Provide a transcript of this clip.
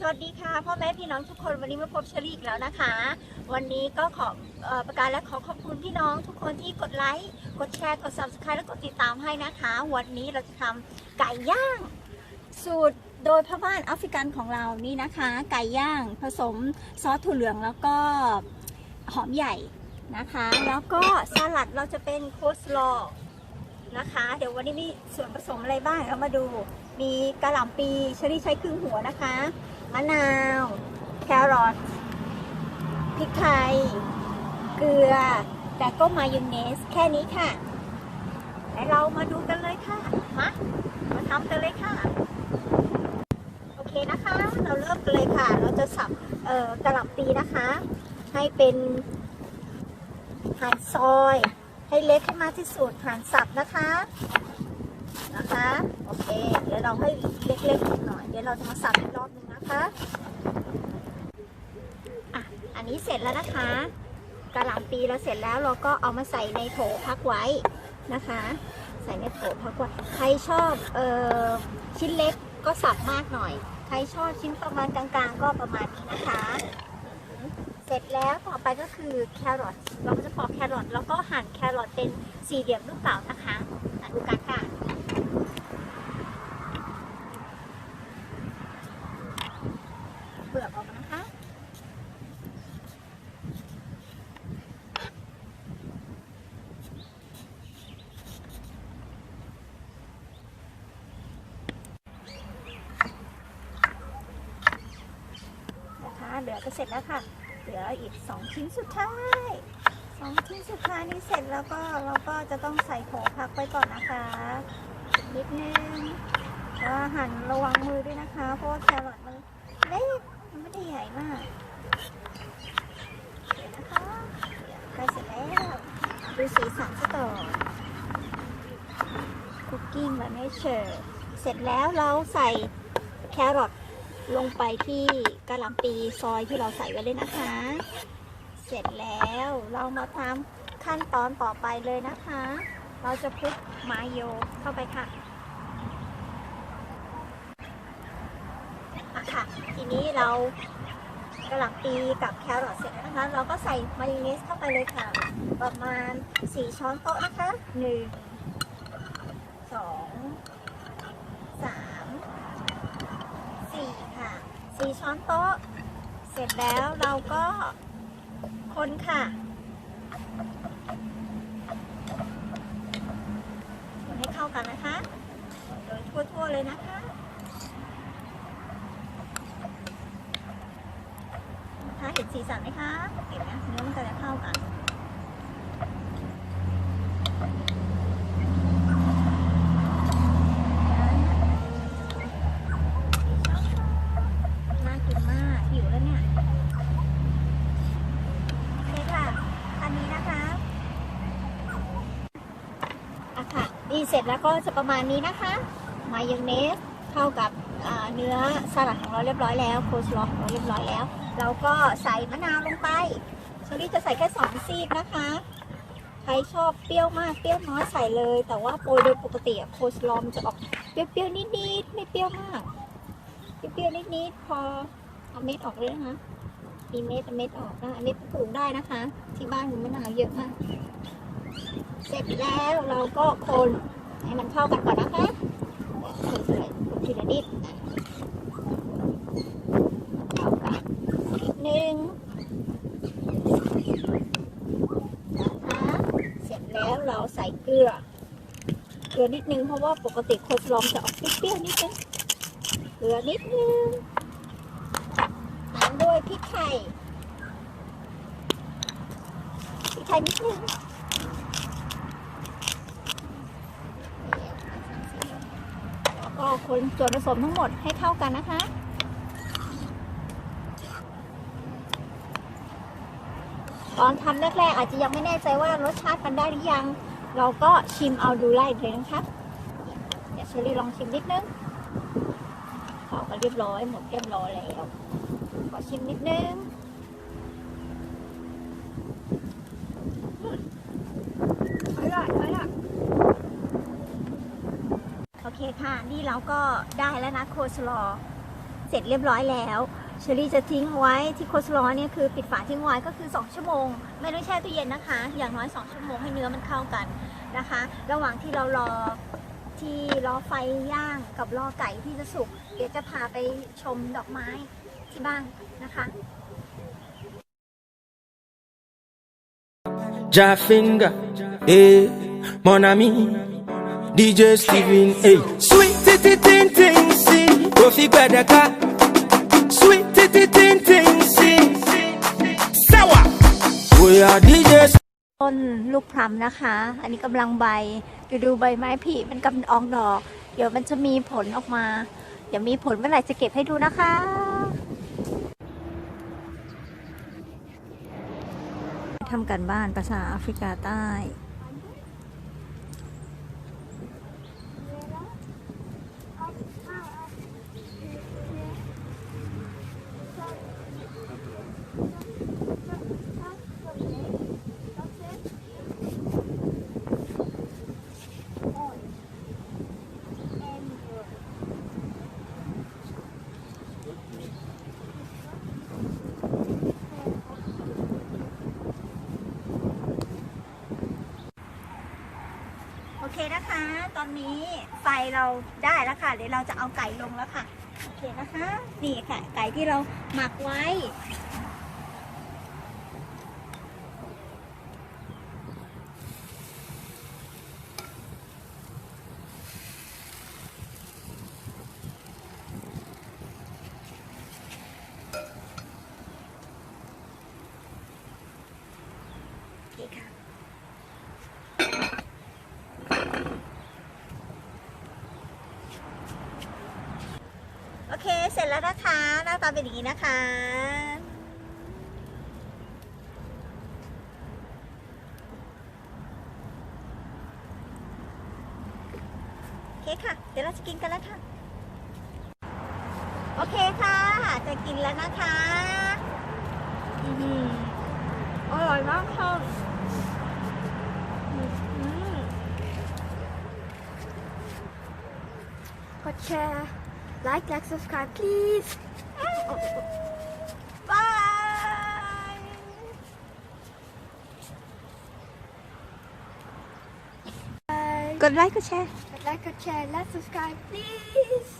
สวัสดีค่ะพ่อแม่พี่น้องทุกคนวันนี้มาพบเชอรี่อีกแล้วนะคะ วันนี้ก็ขอออประกาศและขอขอบคุณพี่น้องทุกคนที่กดไลค์กดแชร์กด subscribe และกดติดตามให้นะคะ วันนี้เราจะทำไก่ย่าง สูตรโดยพ่อบ้านแอฟริกันของเรานี่นะคะ ไก่ย่างผสมซอสถั่วเหลืองแล้วก็หอมใหญ่นะคะ แล้วก็สลัดเราจะเป็นโคสลอนะคะ เดี๋ยววันนี้มีส่วนผสมอะไรบ้างเรามาดูมีกระหล่ำปีเชอรี่ใช้ครึ่งหัวนะคะะนาว แครอทพริกไทย เกลือ แต่ก็มายองเนส แค่นี้ค่ะ และเรามาดูกันเลยค่ะ มามาทำกันเลยค่ะ โอเคนะคะ เราเริ่มกันเลยค่ะ เราจะสับเอ่อกระหล่ำปีนะคะ ให้เป็นหั่นซอย ให้เล็กให้มากที่สุดหั่นสับนะคะ นะคะ โอเค เดี๋ยวเราให้เล็กๆหน่อย เดี๋ยวเราจะมาสับอีกรอบหนึงนะคะอะอันนี้เสร็จแล้วนะคะกระหล่ำปีเราเสร็จแล้วเราก็เอามาใส่ในโถพักไว้นะคะ ใส่ในโถพักไว้ใครชอบเอ่อชิ้นเล็กก็สับมากหน่อย ใครชอบชิ้นประมาณกลางๆ ก็ประมาณนี้นะคะ เสร็จแล้วต่อไปก็คือแครอทเราก็จะปอกแครอทแล้วก็หั่นแครอทเป็นสี่เหลี่ยมลูกเต๋านะคะดูกันค่ะ เปลือกออกมานะคะ นะคะ เหลือก็เสร็จแล้วค่ะ เหลืออีกสองชิ้นสุดท้ายสองชิ้นสุดท้ายนี้เสร็จแล้วก็เราก็จะต้องใส่โถพักไว้ก่อนนะคะ นิดนึงว่าหั่นระวังมือด้วยนะคะ เพราะแครอทมันเล็กมันไม่ได้ใหญ่มากเดี๋ยวนะคะใกล้เสร็จแล้วดูสีสันซะก่อนคุกกิ้งและเนเชอร์เสร็จแล้วเราใส่แครอท ลงไปที่กะหล่ำปีซอยที่เราใส่ไว้เลยนะคะ เสร็จแล้วเรามาทำขั้นตอนต่อไปเลยนะคะ เราจะคลุกมายโยเข้าไปค่ะอะค่ะ ทีนี้เรากระหล่ำปีกับแครอทเสร็จแล้วนะคะ เราก็ใส่มายองเนสเข้าไปเลยค่ะ ประมาณ 4 ช้อนโต๊ะนะคะ 1 2 3 สี่ค่ะสี่ช้อนโต๊ะ เสร็จแล้วเราก็คนค่ะคนให้เข้ากันนะคะ โดยทั่วๆเลยนะคะคะเห็นสีสันไหมคะเห็นไหมเนื้อมันก็จะเข้ากัน น่ากินมากหิวแล้วเนี่ย โอเคค่ะ อันนี้นะคะอะค่ะ ดีเสร็จแล้วก็จะประมาณนี้นะคะมายองเนสเข้ากับเนื้อสลัดของเราเรียบร้อยแล้วโคสลอของเราเรียบร้อยแล้ว เราก็ใส่มะนาวลงไปเชอรี่จะใส่แค่สองซีกนะคะ ใครชอบเปรี้ยวมากเปรี้ยวน้อยใส่เลย แต่ว่าโปรโดยปกติโคสลอมจะออกเปรี้ยวๆนิดๆไม่เปรี้ยวมากเปรี้ยวๆนิดๆพอเอาเม็ดออกเลยนะคะมีเม็ดเอาเม็ดออกนะอันนี้ปลูกได้นะคะ ที่บ้านคุณมะนาวเยอะมาก เสร็จแล้วเราก็คนให้มันเข้ากันก่อนนะคะคนใส่ทีละนิดเข้ากันนิดนึงนะคะเสร็จแล้วเราใส่เกลือ เกลือนิดนึงเพราะว่าปกติโคสลอมจะออกเปรี้ยวนิดนึงเกลือนิดนึงตามด้วยพริกไทยพริกไทยนิดนึงแล้วก็ คนส่วนผสมทั้งหมดให้เข้ากันนะคะ ตอนทำแรกๆอาจจะยังไม่แน่ใจว่ารสชาติมันได้หรือยัง เราก็ชิมเอาดูไล่เลยนะคะเดี๋ยวเชอรี่ลองชิมนิดนึงเผากันเรียบร้อยหมดเรียบร้อยแล้วขอชิมนิดนึงอืมอร่อยอร่อยโอเคค่ะ นี่เราก็ได้แล้วนะโคสลอ เสร็จเรียบร้อยแล้วเชอรี่จะทิ้งไว้ที่โคสลอเนี่ยคือปิดฝาทิ้งไว้ก็คือ 2 ชั่วโมง ไม่ต้องแช่ตู้เย็นนะคะ อย่างน้อย 2 ชั่วโมงให้เนื้อมันเข้ากันนะคะ ระหว่างที่เรารอที่รอไฟย่างกับรอไก่ที่จะสุก เดี๋ยวจะพาไปชมดอกไม้ที่บ้านนะคะ Jaffinga, eh, mon ami, DJ Steven, eh. Sweet titty ting ting sing, Kofi Bedeka. Sweet titty ting ting sing, Sawa. We are DJ ต้นลูกพลัมนะคะ อันนี้กำลังใบดูดูใบไม้ผลิมันกำลังออกดอก เดี๋ยวมันจะมีผลออกมา เดี๋ยวมีผลเมื่อไหร่จะเก็บให้ดูนะคะทำกันบ้านภาษาแอฟริกาใต้ เคนะคะ ตอนนี้ไฟเราได้แล้วค่ะ เดี๋ยวเราจะเอาไก่ลงแล้วค่ะ โอเคนะคะ นี่ค่ะ ไก่ที่เราหมักไว้โอ เสร็จแล้วนะคะ หน้าตาเป็นอย่างนี้นะคะ โอเคค่ะ เดี๋ยวเราจะกินกันแล้วค่ะ โอเคค่ะ จะกินแล้วนะคะอร่อยมากค่ะอืมกดแชร์ like like subscribe please bye กดไลค์กดแชร์กดไลค์กดแชร์และ subscribe please